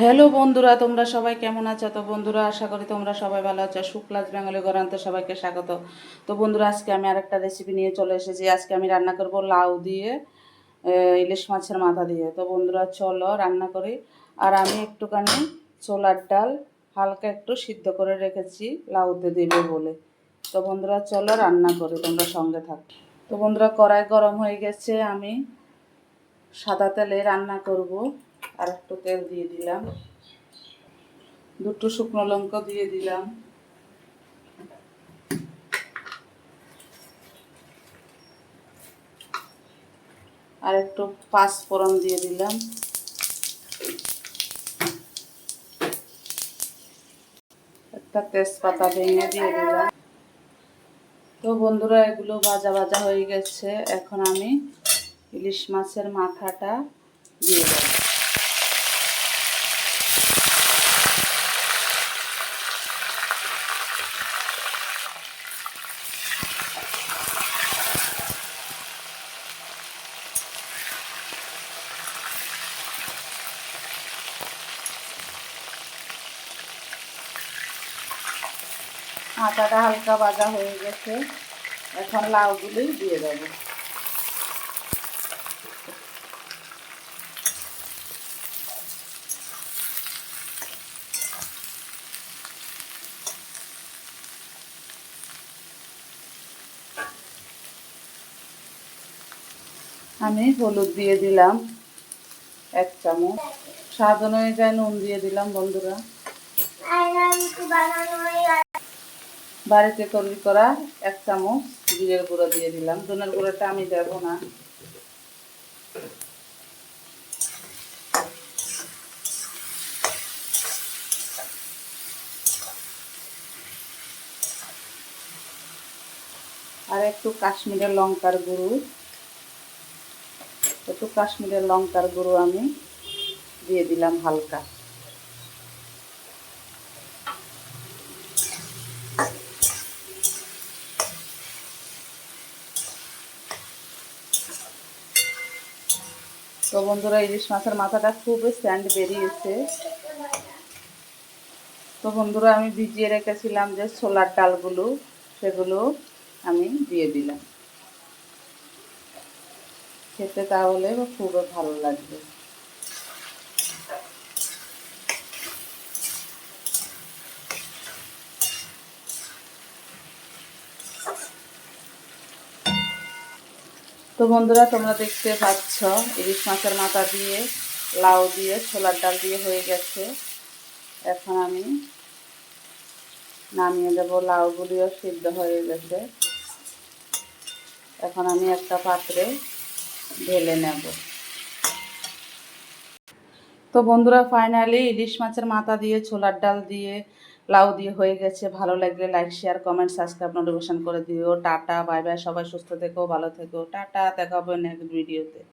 Hello বন্ধুরা, তোমরা সবাই কেমন আছো? তো বন্ধুরা, আশা করি তোমরা সবাই ভালো আছো। শুক্লাস বেঙ্গলি গরান্তে সবাইকে স্বাগত। তো বন্ধুরা, আজকে আমি আরেকটা রেসিপি নিয়ে চলে এসেছি। আজকে আমি রান্না করব লাউ দিয়ে ইলিশ মাছের মাথা দিয়ে। তো বন্ধুরা, চলো রান্না করি। আর আমি একটুখানি ছোলার ডাল হালকা একটু সিদ্ধ করে রেখেছি লাউতে দেবে বলে। তো বন্ধুরা, চলো রান্না করি, তোমরা সঙ্গে থাক। তো বন্ধুরা, কড়াই গরম হয়ে গেছে, আমি সাদা তেলে রান্না করব। আর একটু তেল দিয়ে দিলাম। দুটো শুকনো লঙ্কা দিয়ে দিলাম। আর একটু পাঁচ ফোড়ন দিয়ে দিলাম। একটা তেজপাতা ভেঙে দিয়ে দিলাম। তো বন্ধুরা, এগুলো ভাজা ভাজা হয়ে গেছে। এখন আমি ইলিশ মাছের মাথাটা দিয়ে দেবো। আটাটা হালকা ভাজা হয়ে গেছে। এখন লাউগুলি দিয়ে দেবো। আমি হলুদ দিয়ে দিলাম এক চামচ। স্বাদ অনুযায়ী নুন দিয়ে দিলাম বন্ধুরা। বাড়িতে তৈরি করা এক চামচ জিরের গুঁড়ো দিয়ে দিলাম। ধনের গুঁড়োটা আমি দেব না। আর একটু কাশ্মীরের লঙ্কার গুঁড়ো। একটু কাশ্মীরের লঙ্কার গুঁড়ো আমি দিয়ে দিলাম হালকা। তো বন্ধুরা ইলিশ মাছের মাথাটা খুব স্ট্যান্ড বেরিয়েছে। তো বন্ধুরা, আমি ভিজিয়ে রেখেছিলাম যে ছোলার ডালগুলো, সেগুলো আমি দিয়ে দিলাম। খেতে তাহলে খুবই ভালো লাগবে। তো বন্ধুরা, তোমরা দেখতে পাচ্ছ, ইলিশ মাছের মাথা দিয়ে, লাউ দিয়ে, ছোলার ডাল দিয়ে হয়ে গেছে। এখন আমি নামিয়ে দেবো, লাউগুলিও সিদ্ধ হয়ে গেছে। এখন আমি একটা পাত্রে ঢেলে নেব। তো বন্ধুরা, ফাইনালি ইলিশ মাছের মাথা দিয়ে, ছোলার ডাল দিয়ে লাউ দিয়ে হয়ে গেছে। ভালো লাগলে like share comment subscribe notification করে দিও। টাটা বাই বাই সবাই সুস্থ থেকো, ভালো থেকো। টাটা, দেখা হবে নেক্সট ভিডিওতে